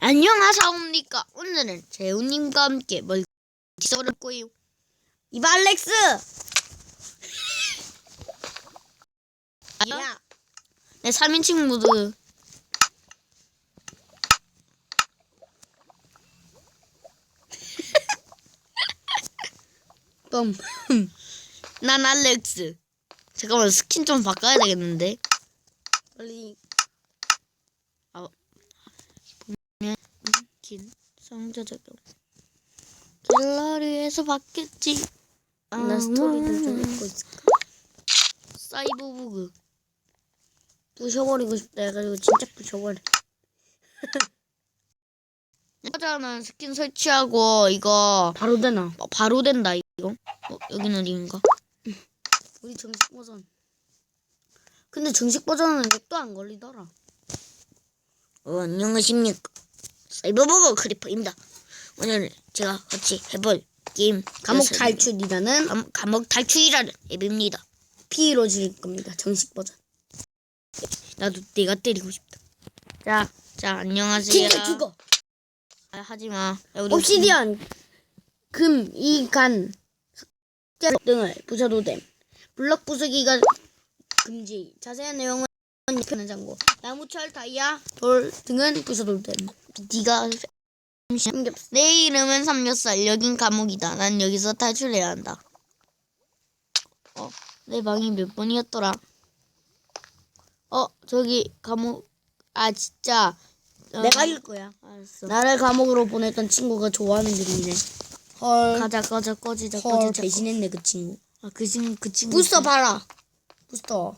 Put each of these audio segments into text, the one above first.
안녕하사옵니까. 오늘은 재훈님과 함께 멀티서를 거예요. 이봐 알렉스. 야, 야, 내 3인칭 모드. 뻥. 난 알렉스. 잠깐만 스킨 좀 바꿔야 되겠는데. 빨리. 긴 상자 적용. 갤러리에서 받겠지. 나 스토리도 좀 읽고 있을까? 사이버부그. 부셔버리고 싶다 해가지고 진짜 부셔버려. 여자는 스킨 설치하고 이거 바로 되나? 어, 바로 된다 이거. 어, 여기는 어디인가? 우리 정식 버전. 근데 정식 버전은 렉도 안 걸리더라. 어, 안녕하십니까. 사이버버거 크리퍼입니다. 오늘 제가 같이 해볼 게임 감옥 탈출이라는 감, 감옥 탈출이라는 앱입니다. P로 질 겁니다. 정식 버전. 나도 내가 때리고 싶다. 자, 자 안녕하세요. 진짜 죽어. 아, 하지 마. 야, 우리 옵시디언, 금, 이, 간, 등을 부셔도 됨. 블럭 부수기가 금지. 자세한 내용은 편한 장고. 나무, 철, 다이아, 돌 등은 부셔도 됨. 네가 삼겹살. 내 이름은 삼겹살. 여긴 감옥이다. 난 여기서 탈출해야 한다. 어, 내 방이 몇 번이었더라? 어, 저기 감옥. 아 진짜. 어, 내가 일 거야. 알았어. 나를 감옥으로 보냈던 친구가 좋아하는 그림이네. 헐. 가자, 가자, 꺼지자, 헐, 꺼지자. 배신했네, 그 친구. 아, 그 친구, 그 친구. 부스터 봐라. 부스터.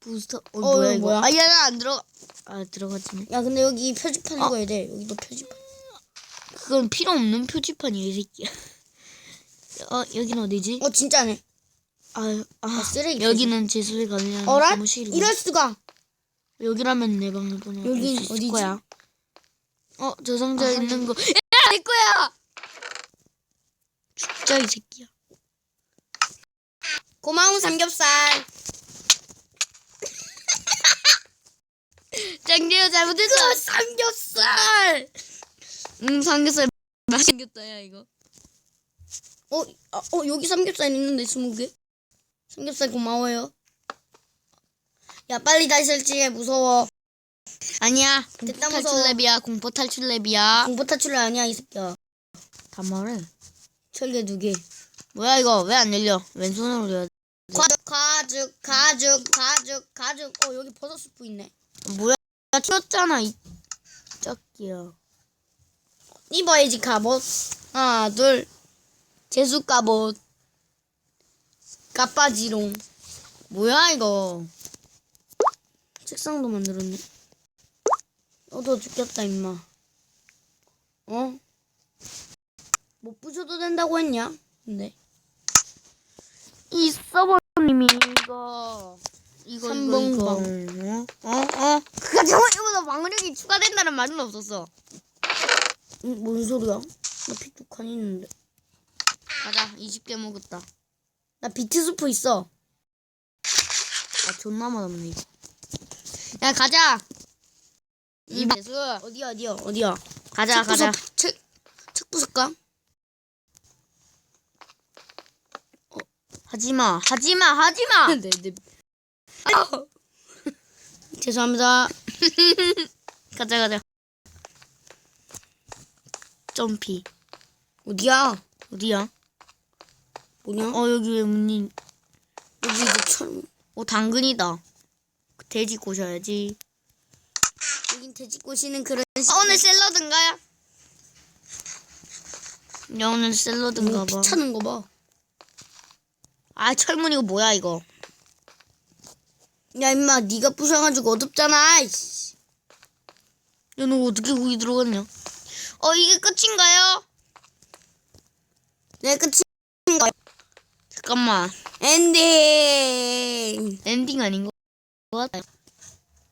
부스터. 어, 어, 뭐야 이거? 뭐야? 아, 야, 나 안 들어가. 아, 들어가지네. 야, 근데 여기 표지판 읽어야 돼. 여기도 표지판. 그건 필요 없는 표지판이야, 이 새끼야. 어, 여긴 어디지? 어, 진짜네. 아, 아, 아, 쓰레기. 여기는 제수를 관리하는 어라? 사무실이고. 이럴 수가. 여기라면 내 방을 보내. 여긴 있을 어디지? 거야. 어, 저 상자에 아, 있는 거. 야, 내 거야! 죽자, 이 새끼야. 고마운 삼겹살. 짱재야, 잘못했어. 그 삼겹살. 음, 삼겹살 맛있겠다, 야, 이거. 어, 아, 어 여기 삼겹살 있는데 스무 개. 삼겹살 고마워요. 야 빨리 다시 설치해 무서워. 아니야. 공포 됐다, 무서워. 랩이야, 공포 탈출 랩이야. 공포 탈출 아니야 이 새끼야. 다 말해. 철개 두 개. 뭐야, 이거? 왜 안 열려? 왼손으로 열어야 돼. 가죽 가죽 가죽 가죽 가죽. 어 여기 버섯 스프 있네. 뭐야? 튀었잖아, 이 짝기야. 입어야지 갑옷. 하나 둘. 재수 갑옷. 까빠지롱. 뭐야, 이거? 책상도 만들었네. 너도 죽겠다 임마. 어? 못 부셔도 된다고 했냐? 근데. 이 서버님이 이거 이거 삼봉 이거 방. 어? 어? 어? 그가 저번보다 방어력이 추가된다는 말은 없었어 응, 뭔 소리야? 나 피두 칸 있는데. 가자 20개 먹었다 나 비트 스프 있어. 아 존나 많았네 이거 야 가자 이 배수 어디야, 어디야, 어디야? 가자 책 가자 책, 책 부술까? 하지마 하지마 하지마 네, 네. 죄송합니다. 가자 가자 점피 어디야? 어디야? 뭐냐? 어 여기 왜 문이 여기 이제 철, 어 당근이다 돼지 꼬셔야지 여긴 돼지 꼬시는 그런 아, 오늘 샐러드인가요? 야 오늘 샐러드인가 봐. 귀찮은 거 봐. 아 철문 이거 뭐야 이거? 야, 임마, 네가 부셔가지고 어둡잖아. 이씨. 야너 어떻게 거기 들어갔냐? 어 이게 끝인가요? 내 끝인가? 잠깐만 엔딩. 엔딩 아닌 것 같아.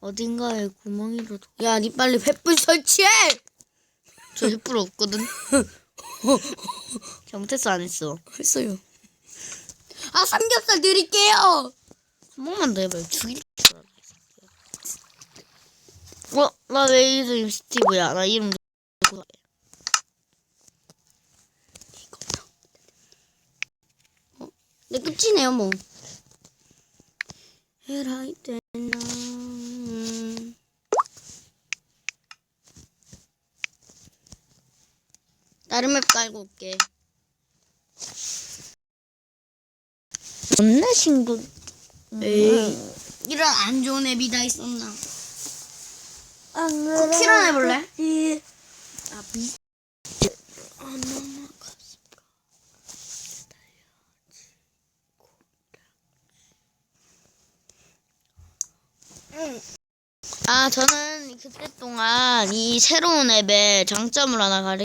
어딘가에 구멍이라도 야, 니 빨리 횃불 설치해. 저 횃불 없거든. 잘못했어 안 했어. 했어요. 아, 삼겹살 드릴게요. 한 번만 더 해봐요. 죽일 줄 알아. 어? 나 왜 이름 스티브야? 나 이름. 네, 끝이네요, 뭐. 해라, 이때나. 음. 다른 맵 깔고 올게. 없네 친구. 에이. 이런 안 좋은 앱이 다 있었나? 안 쿠키런 해볼래? 아 비. 아 저는 그때 동안 이 새로운 앱의 장점을 하나 가르.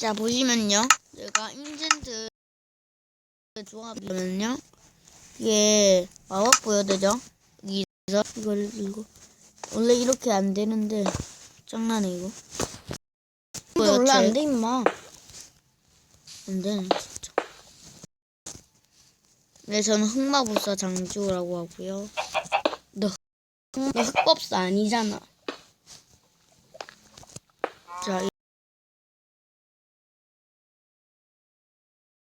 자 보시면요, 제가 인젠트 조합이면요, 이게 마법 보여되죠? 여기서 이걸 들고 원래 이렇게 안 되는데 장난해 이거. 근데 원래 제- 안 돼, 임마. 안 되네 진짜. 네 저는 흑마법사 장주라고 하고요. 너 흑법사 아니잖아. 자 이-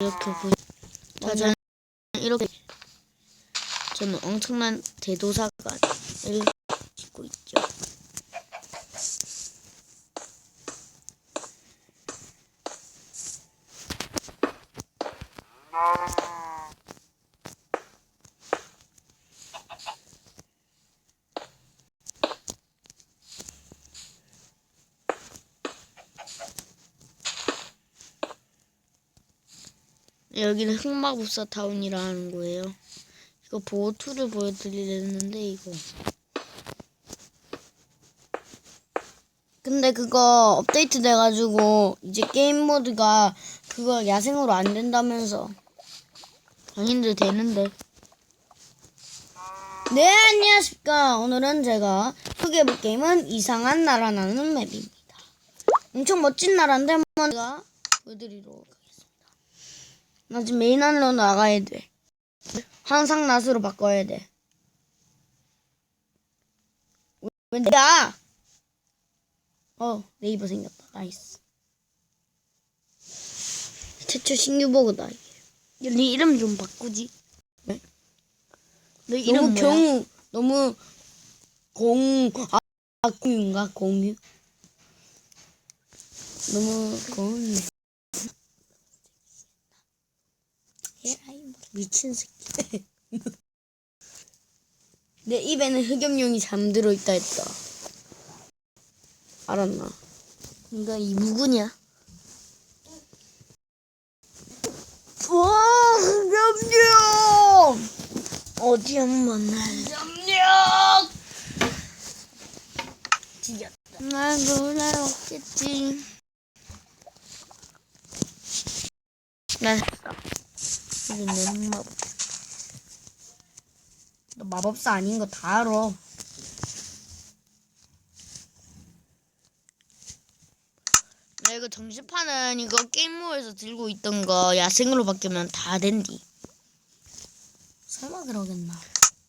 이렇게 보. 자 저는 이렇게 저는 엄청난 대도사관을 짓고 있죠. 여기는 흑마법사 타운이라는 거예요. 이거 보호투를 보여드리려는데 이거 근데 그거 업데이트 돼가지고 이제 게임 모드가 그거 야생으로 안 된다면서. 아닌데 되는데 네 안녕하십니까. 오늘은 제가 소개해볼 게임은 이상한 나라라는 맵입니다. 엄청 멋진 나라인데 한번 제가 보여드리도록. 나 지금 메인 안으로 나가야 돼. 항상 낫으로 바꿔야 돼. 왜 내가? 어 네이버 생겼다. 나이스. 최초 신규 버그다. 이게. 네 이름 좀 바꾸지. 네? 너 이름 너무 뭐야? 경우 너무 공 아, 아 공유인가 공유 너무 공유 미친 새끼. 내 입에는 흑염룡이 잠들어 있다 했다 알았나 이거 이 무구냐? 와 흑염룡 어디 한번 날. 흑염룡 날 놀랄 없겠지. 난 이게 내 흑마법. 너 마법사 아닌 거 다 알아 나 이거 정시판은 이거 게임모에서 들고 있던 거 야생으로 바뀌면 다 된디. 설마 그러겠나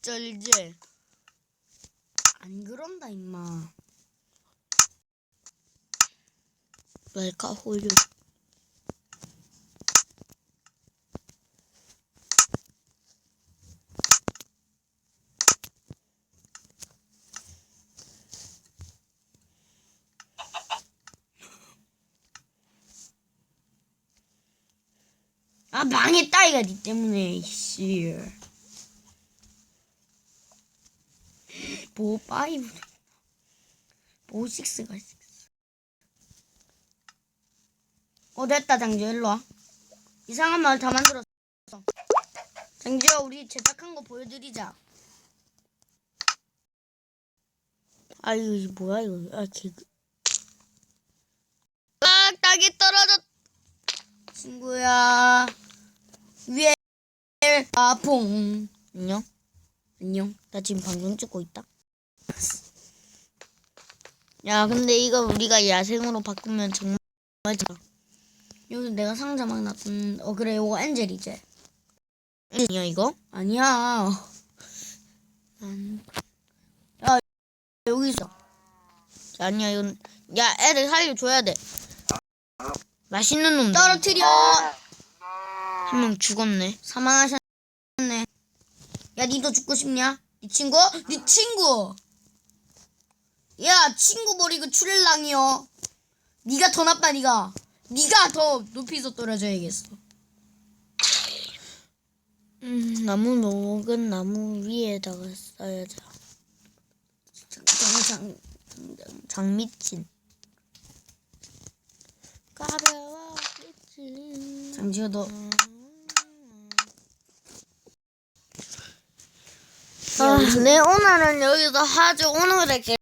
쩔제. 안 그런다 임마 말까 홀류. 아 망했다 이가 니 때문에 씨. 보 파이브 보 식스가 있어. 어 됐다 장주 일로 와. 이상한 말 다 만들었어. 장주야 우리 제작한 거 보여드리자. 아 이거 이거 뭐야 이거? 아 개그. 아 딱이 떨어졌. 친구야 위에 아퐁 안녕. 안녕. 나 지금 방송 찍고 있다. 야 근데 이거 우리가 야생으로 바꾸면 정말 좋아. 여기 내가 상자 막 놨던 어 그래 요거 엔젤이지. 아니야 이거? 아니야. 난 여기 있어. 아니야 이건 야 애를 살려줘야 돼. 맛있는 놈. 떨어뜨려. 한 명 죽었네. 사망하셨네. 야, 니도 죽고 싶냐? 니 친구? 니 친구. 야, 친구 버리고 출랑이요. 니가 더 나빠, 니가. 니가 더 높이서 떨어져야겠어. 음 나무 녹은 나무 위에다가 써야죠. 장 장 장미친. 가벼워 미친. 장지호 너. 아, 네 오늘은 여기서 하죠 오늘의 게